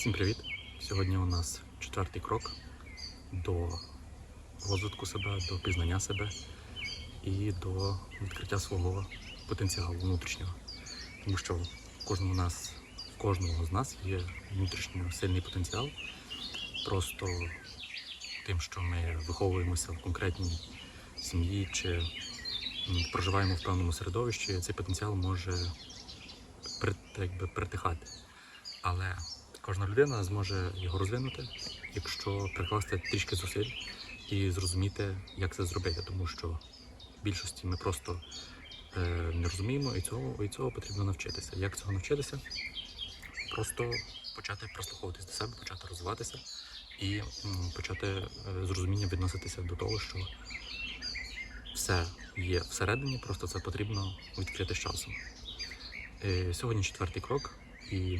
Всім привіт! Сьогодні у нас четвертий крок до розвитку себе, до пізнання себе і до відкриття свого потенціалу внутрішнього. Тому що в кожному нас, в кожного з нас є внутрішньо сильний потенціал. Просто тим, що ми виховуємося в конкретній сім'ї чи проживаємо в певному середовищі, цей потенціал може притихати. Але кожна людина зможе його розвинути, якщо прикласти трішки зусиль і зрозуміти, як це зробити, тому що в більшості ми просто е, не розуміємо, і цього, і цього потрібно навчитися. Як цього навчитися? Просто почати прислуховуватись до себе, почати розвиватися і м, почати е, з розумінням відноситися до того, що все є всередині, просто це потрібно відкрити з часом. Е, Сьогодні четвертий крок, і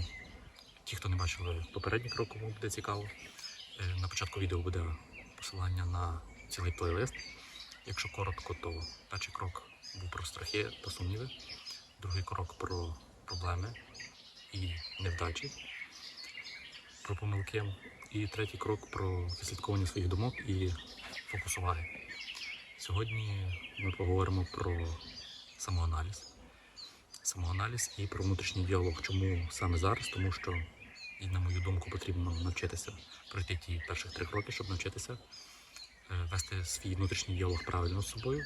ті, хто не бачили попередній крок, кому буде цікаво. е, На початку відео буде посилання на цілий плейлист. Якщо коротко, то перший крок був про страхи та сумніви, другий крок про проблеми і невдачі, про помилки, і третій крок про відслідковування своїх думок і фокус уваги. Сьогодні ми поговоримо про самоаналіз самоаналіз і про внутрішній діалог. Чому саме зараз? Тому що, і на мою думку, потрібно навчитися пройти ті перших три кроки, щоб навчитися е, вести свій внутрішній діалог правильно з собою,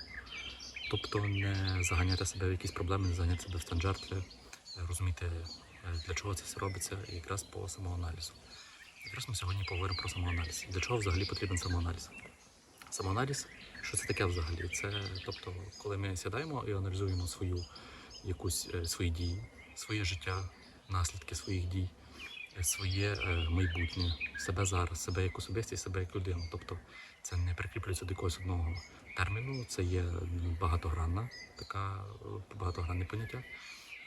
тобто не заганяти себе в якісь проблеми, не заганяти себе в стан жертви, е, розуміти, е, для чого це все робиться, і якраз по самоаналізу. Якраз ми сьогодні поговоримо про самоаналіз. Для чого взагалі потрібен самоаналіз? Самоаналіз, що це таке взагалі? Це тобто, коли ми сідаємо і аналізуємо свою якусь свої дії, своє життя, наслідки своїх дій, своє е, майбутнє, себе зараз, себе як особистість, себе як людину. Тобто це не прикріплюється до якогось одного терміну, це є багатогранна така е, багатогранне поняття.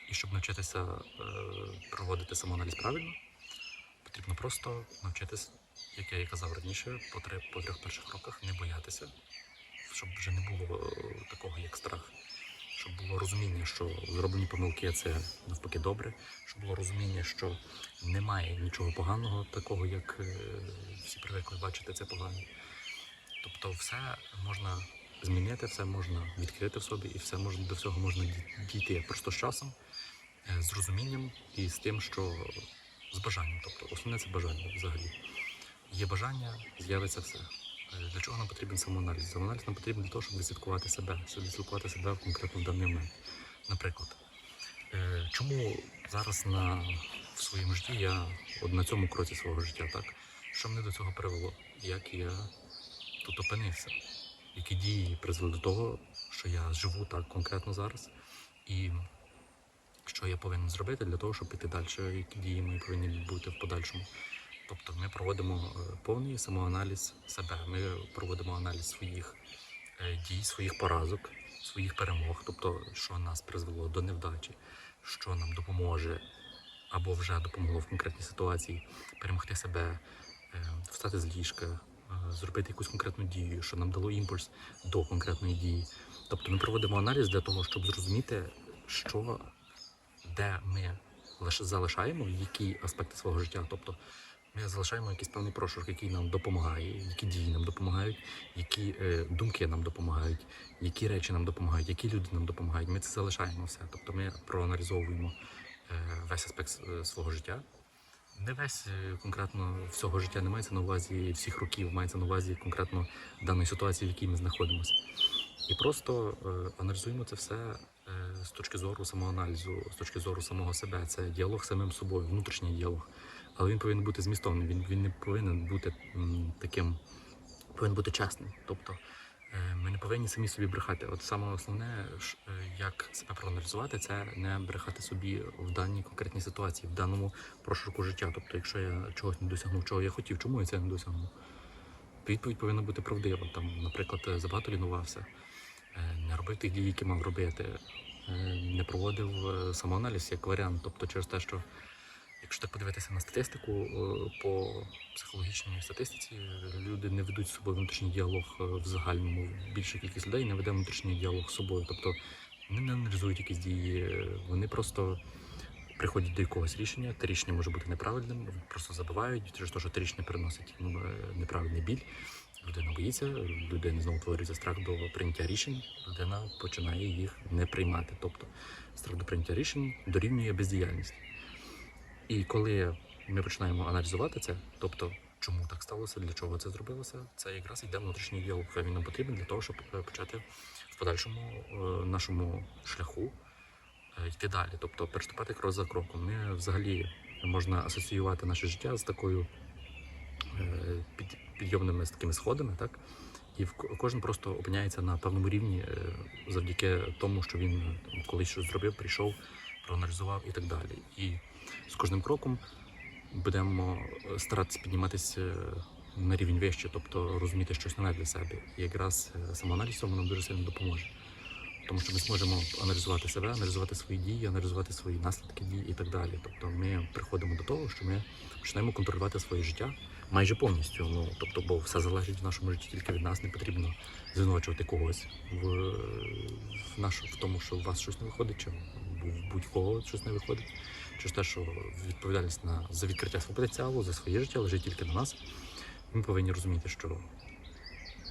І щоб навчитися е, проводити самоаналіз правильно, потрібно просто навчитися, як я і казав раніше, по, три, трьох перших кроках не боятися, щоб вже не було такого, як страх щоб було розуміння, що зроблені помилки це навпаки добре, щоб було розуміння, що немає нічого поганого, такого, як е, всі привикли бачити, це погано. Тобто, все можна змінити, все можна відкрити в собі, і все можна до всього можна дійти просто з часом, е, з розумінням і з тим, що з бажанням. Тобто, основне це бажання взагалі. Є бажання, з'явиться все. Для чого нам потрібен самоаналіз? Самоаналіз нам потрібен для того, щоб відслідкувати себе, щоб відслідкувати себе в конкретно в даний момент. Наприклад, е, чому зараз на, в своєму житті я от на цьому кроці свого життя, так? Що мене до цього привело? Як я тут опинився? Які дії призвели до того, що я живу так конкретно зараз? І що я повинен зробити для того, щоб піти далі, які дії мої повинні бути в подальшому. Тобто ми проводимо е, повний самоаналіз себе. Ми проводимо аналіз своїх е, дій, своїх поразок, своїх перемог, тобто, що нас призвело до невдачі, що нам допоможе або вже допомогло в конкретній ситуації перемогти себе, е, встати з ліжка, зробити якусь конкретну дію, що нам дало імпульс до конкретної дії. Тобто ми проводимо аналіз для того, щоб зрозуміти, що де ми залишаємо, які аспекти свого життя. Тобто ми залишаємо якийсь певний прошарок, який нам допомагає, які дії нам допомагають, які е, думки нам допомагають, які речі нам допомагають, які люди нам допомагають. Ми це залишаємо все. Тобто ми проаналізовуємо е, весь аспект е, свого життя. Не весь е, конкретно всього життя не мається на увазі всіх років, мається на увазі конкретно даної ситуації, в якій ми знаходимося. І просто е, аналізуємо це все е, з точки зору самоаналізу, з точки зору самого себе. Це діалог з самим собою, внутрішній діалог. Але він повинен бути змістовним, він, він не повинен бути таким, повинен бути чесним. Тобто е, ми не повинні самі собі брехати. От саме основне, е, як себе проаналізувати, це не брехати собі в даній конкретній ситуації, в даному прошарку життя. Тобто, якщо я чогось не досягнув, чого я хотів, чому я це не досягнув? Відповідь повинна бути правдива. Там, наприклад, е, забагато лінувався, е, робив тих дій, які мав робити, е, не проводив е, самоаналіз як варіант. Тобто, через те, що якщо так подивитися на статистику, е, по психологічній статистиці люди не ведуть з собою внутрішній діалог в загальному. Більша кількість людей не веде внутрішній діалог з собою. Тобто вони не аналізують якісь дії, вони просто приходять до якогось рішення. Те рішення може бути неправильним, просто забувають через те, що те рішення приносить неправильний біль. Людина боїться, людина знову творюється страх до прийняття рішень. Людина починає їх не приймати. Тобто страх до прийняття рішень дорівнює бездіяльність. І коли ми починаємо аналізувати це, тобто чому так сталося, для чого це зробилося, це якраз йде внутрішній діалог. Він нам потрібен для того, щоб е, почати в подальшому е, нашому шляху е, йти далі, тобто переступати крок за кроком. Ми взагалі можна асоціювати наше життя з такою під, підйомними з такими сходами, так? І кожен просто опиняється на певному рівні е, завдяки тому, що він колись щось зробив, прийшов, проаналізував і так далі. І з кожним кроком будемо е, старатися підніматися е, на рівень вище, тобто розуміти щось нове для себе. І якраз самоаналіз цьому нам дуже сильно допоможе. Тому що ми зможемо аналізувати себе, аналізувати свої дії, аналізувати свої наслідки дій і так далі. Тобто ми приходимо до того, що ми починаємо контролювати своє життя майже повністю. Ну тобто, бо все залежить в нашому житті тільки від нас, не потрібно звинувачувати когось в, в, наш, в тому, що у вас щось не виходить, чи в будь-кого щось не виходить. Через те, що відповідальність на за відкриття свого потенціалу, за своє життя лежить тільки на нас. Ми повинні розуміти, що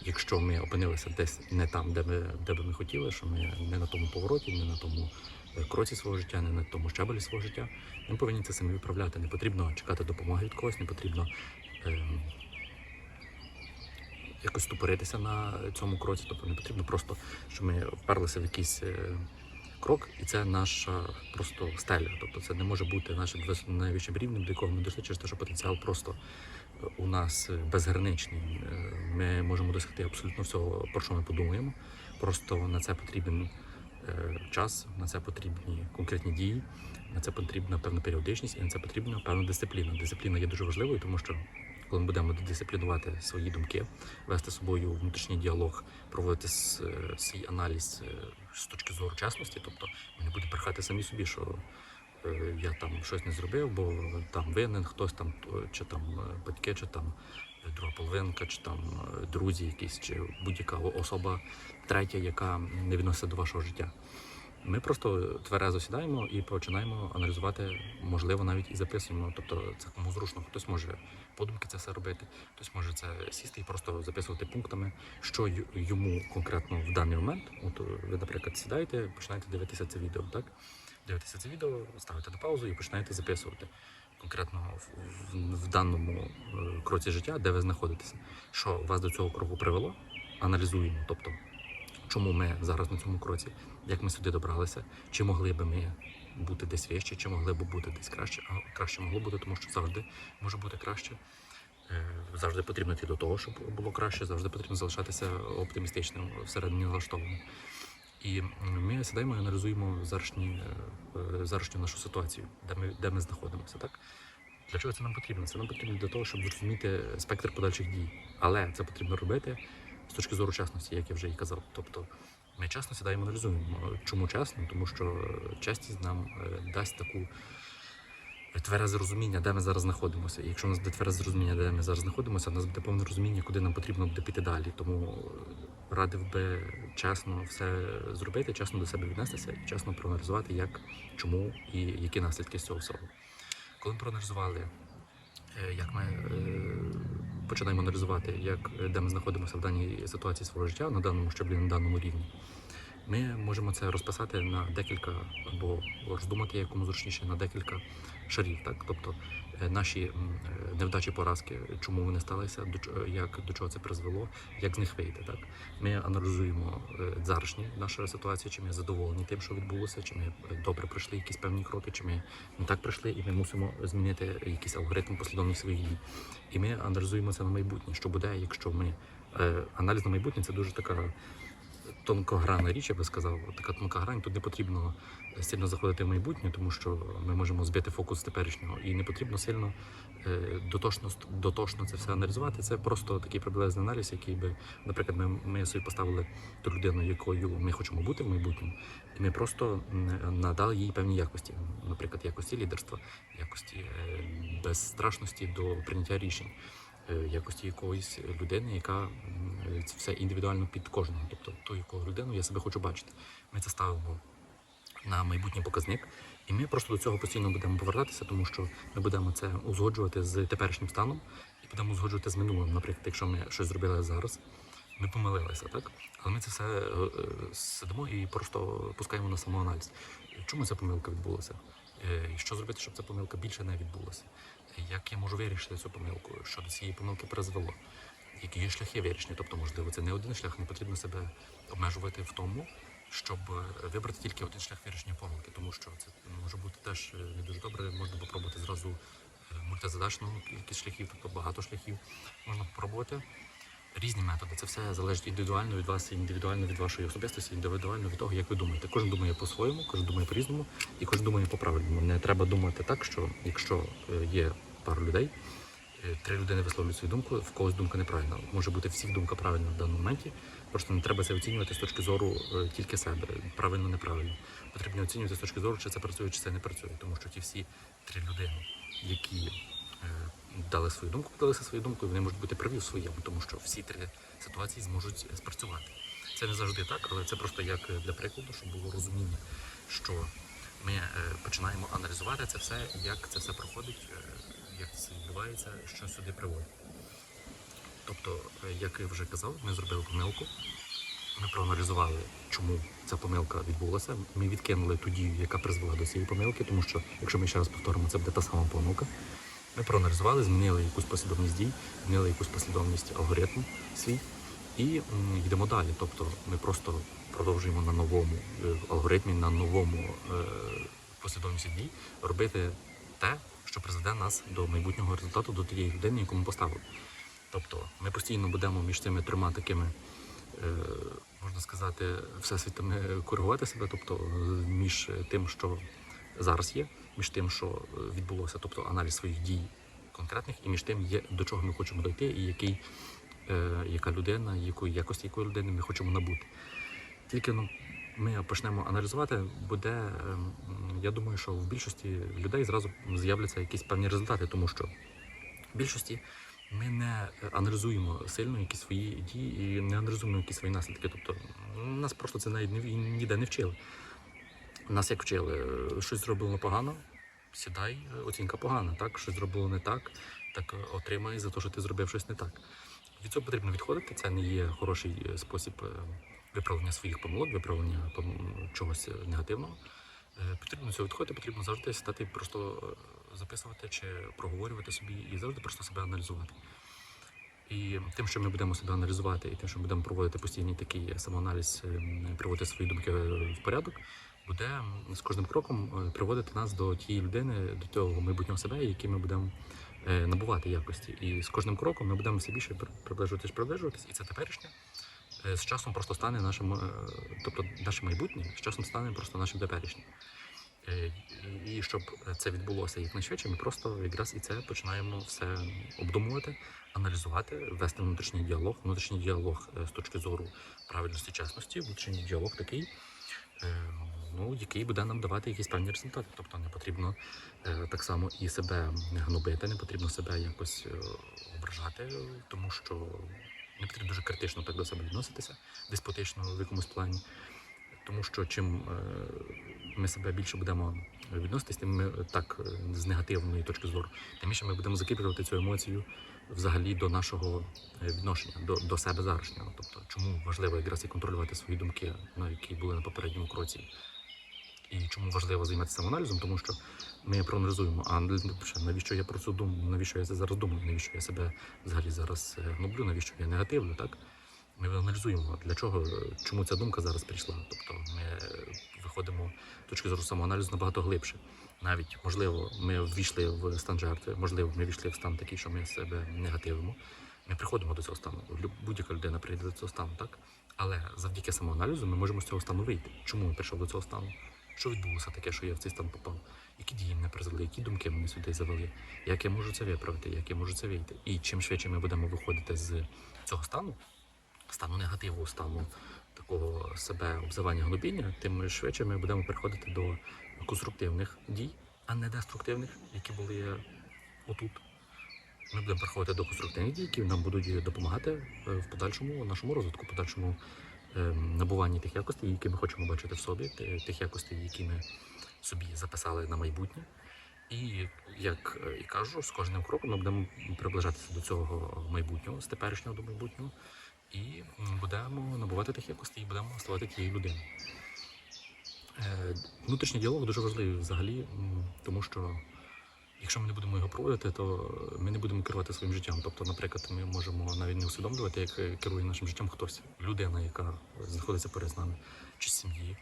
якщо ми опинилися десь не там, де ми, де би ми хотіли, що ми не на тому повороті, не на тому е, кроці свого життя, не на тому щабелі свого життя, ми повинні це самі виправляти. Не потрібно чекати допомоги від когось, не потрібно якось ступоритися на цьому кроці. Тобто не потрібно просто, щоб ми вперлися в якийсь е, крок, і це наша просто стеля. Тобто це не може бути нашим найвищим рівнем, до якого ми дійшли, через те, що потенціал просто е, у нас е, безграничний. Ми можемо досягти абсолютно всього, про що ми подумаємо. Просто на це потрібен час, на це потрібні конкретні дії, на це потрібна певна періодичність і на це потрібна певна дисципліна. Дисципліна є дуже важливою, тому що коли ми будемо дисциплінувати свої думки, вести з собою внутрішній діалог, проводити е, свій аналіз е, з точки зору чесності, тобто ми не будемо брехати самі собі, що е, я там щось не зробив, бо там винен хтось там, чи там батьки, чи там друга половинка, чи там друзі якісь, чи будь-яка особа третя, яка не відноситься до вашого життя. Ми просто тверезо сідаємо і починаємо аналізувати, можливо, навіть і записуємо. Тобто це кому зручно, хтось може подумки це все робити, хтось може це сісти і просто записувати пунктами, що йому конкретно в даний момент. От ви, наприклад, сідаєте, починаєте дивитися це відео, так? Дивитеся це відео, ставите на паузу і починаєте записувати. Конкретно в, в, в даному е, кроці життя, де ви знаходитеся, що вас до цього кроку привело, аналізуємо. Тобто, чому ми зараз на цьому кроці, як ми сюди добралися, чи могли би ми бути десь вище, чи могли б бути десь краще, а краще могло бути, тому що завжди може бути краще. Е, Завжди потрібно йти до того, щоб було краще, завжди потрібно залишатися оптимістичним, всередині налаштованим. І ми сідаємо і аналізуємо зарашні, е, нашу ситуацію, де ми, де ми знаходимося. Так? Для чого це нам потрібно? Це нам потрібно для того, щоб зрозуміти спектр подальших дій. Але це потрібно робити з точки зору чесності, як я вже і казав. Тобто ми чесно сідаємо аналізуємо. Чому чесно? Тому що е, чесність нам е, дасть таку тверезе розуміння, де ми зараз знаходимося. І якщо у нас буде тверезе розуміння, де ми зараз знаходимося, у нас буде повне розуміння, куди нам потрібно буде піти далі. Тому е, радив би чесно все зробити, чесно до себе віднестися і чесно проаналізувати, як, чому і які наслідки з цього всього. Коли ми проаналізували, е, як ми е, починаємо аналізувати, як, е, де ми знаходимося в даній ситуації свого життя, на даному щаблі, на даному рівні, ми можемо це розписати на декілька або роздумати якому зручніше на декілька шарів. Так? Тобто наші е, невдачі поразки, чому вони сталися, до чо- як до чого це призвело, як з них вийти. Так? Ми аналізуємо е, зарашні нашу ситуацію, чи ми задоволені тим, що відбулося, чи ми е, добре пройшли якісь певні кроки, чи ми не так пройшли, і ми мусимо змінити якийсь алгоритм послідовність своїх дій. І ми аналізуємо це на майбутнє, що буде, якщо ми е, аналіз на майбутнє це дуже така тонкогранна річ, я би сказав. Така тонка грань. Тут не потрібно сильно заходити в майбутнє, тому що ми можемо збити фокус теперішнього. І не потрібно сильно е, дотошно, дотошно це все аналізувати. Це просто такий приблизний аналіз, який би, наприклад, ми, ми собі поставили ту людину, якою ми хочемо бути в майбутньому, і ми просто надали їй певні якості, наприклад, якості лідерства, якості е, безстрашності до прийняття рішень. Е, Якості якоїсь людини, яка е, це все індивідуально під кожного, тобто ту, якого людину я себе хочу бачити. Ми це ставимо на майбутній показник. І ми просто до цього постійно будемо повертатися, тому що ми будемо це узгоджувати з теперішнім станом і будемо узгоджувати з минулим. Наприклад, якщо ми щось зробили зараз, ми помилилися, так? Але ми це все е, сидимо і просто пускаємо на самоаналіз. Чому ця помилка відбулася? Що зробити, щоб ця помилка більше не відбулася? Як я можу вирішити цю помилку? Що до цієї помилки призвело? Які є шляхи вирішення? Тобто, можливо, це не один шлях, не потрібно себе обмежувати в тому, щоб е, вибрати тільки один шлях вирішення помилки, тому що це може бути теж е, не дуже добре. Можна попробувати зразу е, мультизадачну кількість шляхів, тобто багато шляхів можна попробувати. Різні методи. Це все залежить індивідуально від вас, індивідуально від вашої особистості, індивідуально від того, як ви думаєте. Кожен думає по-своєму, кожен думає по-різному, і кожен думає по-правильному. Не треба думати так, що якщо є пара людей, е, три людини висловлюють свою думку, в когось думка неправильна. Може бути всіх думка правильна в даному моменті. Просто не треба це оцінювати з точки зору е, тільки себе, правильно, неправильно. Потрібно оцінювати з точки зору, чи це працює, чи це не працює. Тому що ті всі три людини, які е, дали свою думку, подалися свою думку, і вони можуть бути праві в своєму, тому що всі три ситуації зможуть спрацювати. Це не завжди так, але це просто як для прикладу, щоб було розуміння, що ми починаємо аналізувати це все, як це все проходить, як це відбувається, що сюди приводить. Тобто, е, як я вже казав, ми зробили помилку. Ми проаналізували, чому ця помилка відбулася. Ми відкинули ту дію, яка призвела до цієї помилки, тому що, якщо ми ще раз повторимо, це буде та сама помилка. Ми проаналізували, змінили якусь послідовність дій, змінили якусь послідовність алгоритму свій і йдемо далі. Тобто ми просто продовжуємо на новому е, алгоритмі, на новому е, послідовності дій робити те, що призведе нас до майбутнього результату, до тієї людини, яку ми поставили. Тобто ми постійно будемо між цими трьома такими, е, можна сказати, всесвітами коригувати себе, тобто е, між тим, що зараз є, між тим, що е, відбулося, тобто аналіз своїх дій конкретних, і між тим, є, до чого ми хочемо дойти, і який, е, яка людина, якої якості якої людини ми хочемо набути. Тільки ну, ми почнемо аналізувати, буде, ем, я думаю, що в більшості людей зразу з'являться якісь певні результати, тому що в більшості ми не аналізуємо сильно якісь свої дії і не аналізуємо якісь свої наслідки. Тобто нас просто це навіть ні- ніде не вчили. Нас як вчили, щось зроблено погано, сідай, оцінка погана, так? Щось зробило не так, так е, отримай за те, що ти зробив щось не так. Від цього потрібно відходити. Це не є хороший е, спосіб е, виправлення своїх помилок, виправлення чогось е, негативного. Е, Потрібно цього відходити, потрібно завжди стати просто е, записувати чи проговорювати собі і завжди просто себе аналізувати. І тим, що ми будемо себе аналізувати, і тим, що ми будемо проводити постійний такий самоаналіз, приводити свої думки в порядок, буде з кожним кроком приводити нас до тієї людини, до того майбутнього себе, який ми будемо набувати якості. І з кожним кроком ми будемо все більше приближуватись, приближуватись, і це теперішнє з часом просто стане нашим, е, тобто наше майбутнє з часом стане просто нашим теперішнім. Е, І щоб це відбулося якнайшвидше, ми просто якраз і це починаємо все обдумувати, аналізувати, вести внутрішній діалог. Внутрішній діалог е, з точки зору правильності, чесності, внутрішній діалог такий, е, ну, який буде нам давати якісь певні результати. Тобто не потрібно е, так само і себе гнобити, не потрібно себе якось е, ображати, тому що не дуже критично так до себе відноситися, деспотично в якомусь плані. Тому що чим е, ми себе більше будемо відноситись, тим ми так е, з негативної точки зору, тим більше ми будемо закріплювати цю емоцію взагалі до нашого е, відношення, до, до себе зарашнього. Тобто, чому важливо якраз і контролювати свої думки, на які були на попередньому кроці. І чому важливо займатися самоаналізом, тому що ми проаналізуємо, а навіщо я про це думаю, навіщо я це зараз думаю, навіщо я себе взагалі зараз е, гноблю, навіщо я негативно, так? Ми аналізуємо, для чого, е, чому ця думка зараз прийшла. Тобто ми е, виходимо з точки зору самоаналізу набагато глибше. Навіть, можливо, ми ввійшли в стан жертви, можливо, ми ввійшли в стан такий, що ми себе негативимо. Ми приходимо до цього стану. Будь-яка людина прийде до цього стану, так? Але завдяки самоаналізу ми можемо з цього стану вийти. Чому ми прийшов до цього стану? Що відбулося таке, що я в цей стан попав? Які дії мене призвели, які думки мене сюди завели? Як я можу це виправити, як я можу це вийти? І чим швидше ми будемо виходити з цього стану, стану негативу, стану такого себе обзивання гнобіння, тим швидше ми будемо переходити до конструктивних дій, а не деструктивних, які були отут. Ми будемо переходити до конструктивних дій, які нам будуть допомагати е, в подальшому нашому розвитку, подальшому набуванні тих якостей, які ми хочемо бачити в собі, тих якостей, які ми собі записали на майбутнє. І як е, і кажу, з кожним кроком ми будемо приближатися до цього майбутнього, з теперішнього до майбутнього, і будемо набувати тих якостей, і будемо ставати тією людиною. Е, Внутрішній діалог дуже важливий взагалі, тому що якщо ми не будемо його проводити, то ми не будемо керувати своїм життям. Тобто, наприклад, ми можемо навіть не усвідомлювати, як керує нашим життям хтось, людина, яка знаходиться поряд з нами, чи з сім'ї,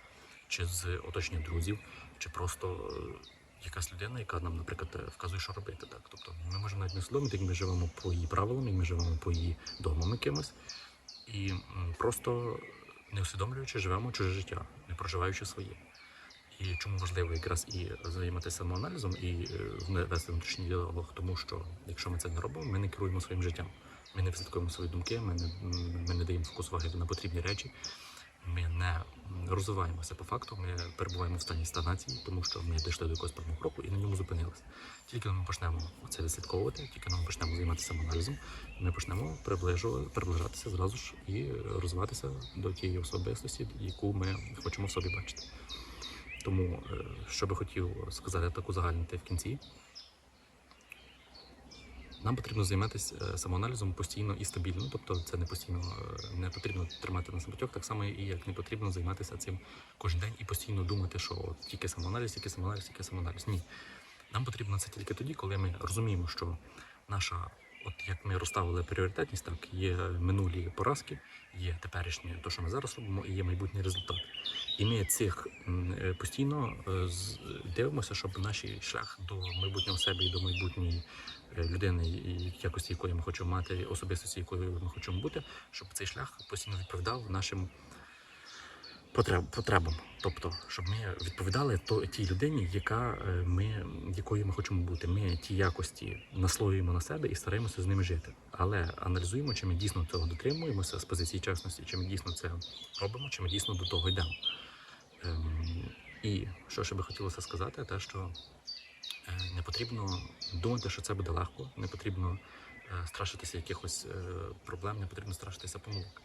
чи з оточення друзів, чи просто е, якась людина, яка нам, наприклад, е, вказує, що робити. Так? Тобто ми можемо навіть не усвідомити, як ми живемо по її правилам, як ми живемо по її догмам якимось, і просто не усвідомлюючи, живемо чуже життя, не проживаючи своє. І чому важливо якраз і займатися самоаналізом і е, вести внутрішній діалог, тому що якщо ми це не робимо, ми не керуємо своїм життям. Ми не вислідкуємо свої думки, ми не, ми не даємо фокус уваги на потрібні речі, ми не розвиваємося по факту, ми перебуваємо в стані стагнації, тому що ми дійшли до якогось певного кроку і на ньому зупинилися. Тільки ми почнемо це відслідковувати, тільки ми почнемо займатися самоаналізом, ми почнемо приближатися зразу ж і розвиватися до тієї особистості, яку ми хочемо в собі бачити. Тому, е, що би хотів сказати таку загальнити в кінці, нам потрібно займатися е, самоаналізом постійно і стабільно. Тобто це не постійно е, не потрібно тримати на самотьок, так само і як не потрібно займатися цим кожен день і постійно думати, що от тільки самоаналіз, тільки самоаналіз, тільки самоаналіз. Ні. Нам потрібно це тільки тоді, коли ми розуміємо, що наша, от як ми розставили пріоритетність, так є минулі поразки, є теперішнє, то що ми зараз робимо, і є майбутній результат. І ми цих е, постійно е, дивимося, щоб наш шлях до майбутнього себе і до майбутньої е, людини, якості якої ми хочемо мати, особистості, якою ми хочемо бути, щоб цей шлях постійно відповідав нашим потребам. Тобто, щоб ми відповідали то, тій людині, яка е, ми, якою ми хочемо бути. Ми ті якості наслоюємо на себе і стараємося з ними жити. Але аналізуємо, чи ми дійсно цього дотримуємося з позиції чесності, чи ми дійсно це робимо, чи ми дійсно до того йдемо. Ем, і що ще би хотілося сказати, те, що е, не потрібно думати, що це буде легко, не потрібно е, страшитися якихось проблем, не потрібно страшитися помилок.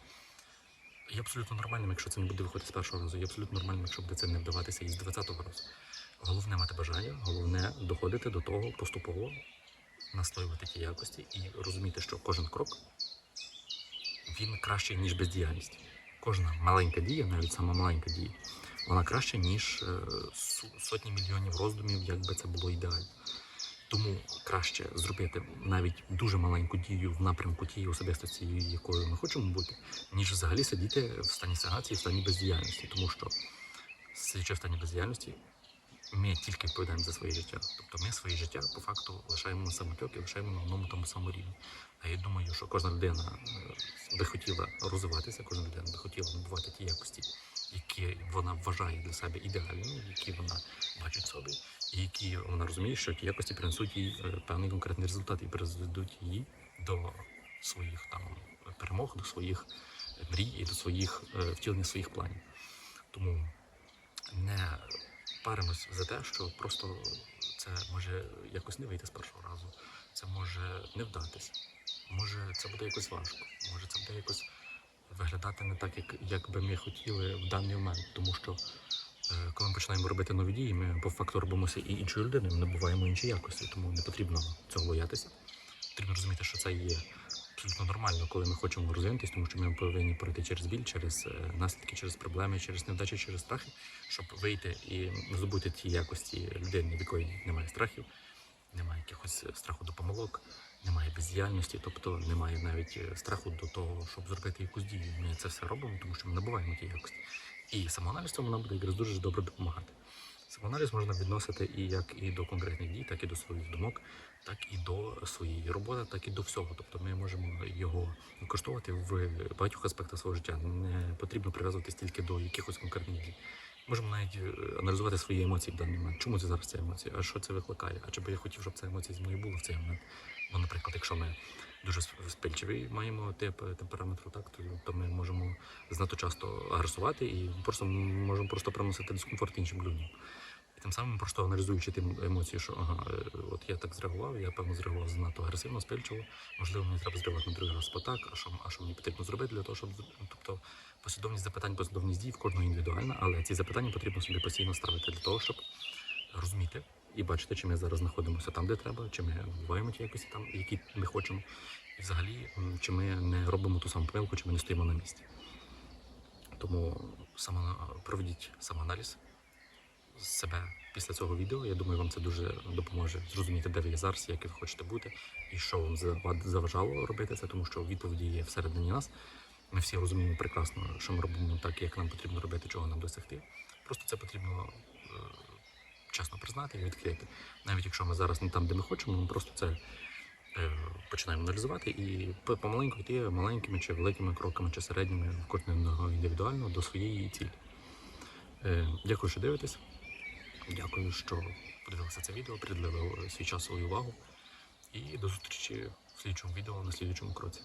Є абсолютно нормальним, якщо це не буде виходити з першого разу. Є абсолютно нормальним, якщо буде це не вдаватися і з 20-го разу. Головне мати бажання, головне доходити до того поступово, настоювати ті якості і розуміти, що кожен крок він кращий, ніж бездіяльність. Кожна маленька дія, навіть сама маленька дія, вона краща, ніж е, сотні мільйонів роздумів, як би це було ідеально. Тому краще зробити навіть дуже маленьку дію в напрямку тієї особистості, якою ми хочемо бути, ніж взагалі сидіти в стані стагнації, в стані бездіяльності. Тому що сидячи в стані бездіяльності, ми тільки відповідаємо за своє життя. Тобто ми своє життя по факту лишаємо на самотьок і лишаємо на одному тому самому рівні. А я думаю, що кожна людина е, би хотіла розвиватися, кожна людина би хотіла набувати ті якості, які вона вважає для себе ідеальними, які вона бачить собі, і які вона розуміє, що ті якості принесуть їй е, певний конкретний результат і призведуть її до своїх там перемог, до своїх мрій і до своїх е, втілення своїх планів. Тому не паримось за те, що просто це може якось не вийти з першого разу, це може не вдатись, може це буде якось важко, може це буде якось виглядати не так, як, як би ми хотіли в даний момент, тому що е, коли ми починаємо робити нові дії, ми по факту робимося і іншою людиною, ми набуваємо інші якості, тому не потрібно цього боятися. Потрібно розуміти, що це є абсолютно нормально, коли ми хочемо розвинутися, тому що ми повинні пройти через біль, через е, наслідки, через проблеми, через невдачі, через страхи, щоб вийти і здобути ті якості людини, в якої немає страхів, немає якихось е, страху до немає бездіяльності, тобто немає навіть е, страху до того, щоб зробити якусь дію. Ми це все робимо, тому що ми набуваємо ті якості. І самоаналіз цьому нам буде якраз дуже добре допомагати. Самоаналіз можна відносити і як і до конкретних дій, так і до своїх думок, так і до своєї роботи, так і до всього. Тобто ми можемо його використовувати в багатьох аспектах свого життя. Не потрібно прив'язуватись тільки до якихось конкретних дій. Можемо навіть е, аналізувати свої емоції в даний момент. Чому це зараз ці емоції? А що це викликає? А чи би я хотів, щоб це емоції зі мною було в цей момент? Бо, наприклад, якщо ми дуже спильчивий маємо тип темпераменту, так то ми можемо занадто часто агресувати і просто можемо просто приносити дискомфорт іншим людям. І тим самим просто аналізуючи ті емоції, що ага, е, от я так зреагував, я певно зреагував занадто агресивно, спильчиво. Можливо, мені треба зривати на другий раз по так, а що, а що мені потрібно зробити для того, щоб тобто послідовність запитань, послідовність дій в кожного індивідуальна, але ці запитання потрібно собі постійно ставити для того, щоб розуміти і бачити, чи ми зараз знаходимося там, де треба, чи ми буваємо ті якості там, які ми хочемо, і взагалі, чи ми не робимо ту саму помилку, чи ми не стоїмо на місці. Тому само, проведіть самоаналіз себе після цього відео. Я думаю, вам це дуже допоможе зрозуміти, де ви є зараз, як ви хочете бути, і що вам заважало робити це, тому що відповіді є всередині нас. Ми всі розуміємо прекрасно, що ми робимо так, як нам потрібно робити, чого нам досягти. Просто це потрібно е, чесно признати і відкрити. Навіть якщо ми зараз не там, де ми хочемо, ми просто це починаємо аналізувати і помаленьку йти маленькими чи великими кроками, чи середніми, кожного індивідуально до своєї цілі. Е, Дякую, що дивитесь. Дякую, що подивилися це відео, приділили свій час свою увагу. І до зустрічі в слідчому відео на слідчому кроці.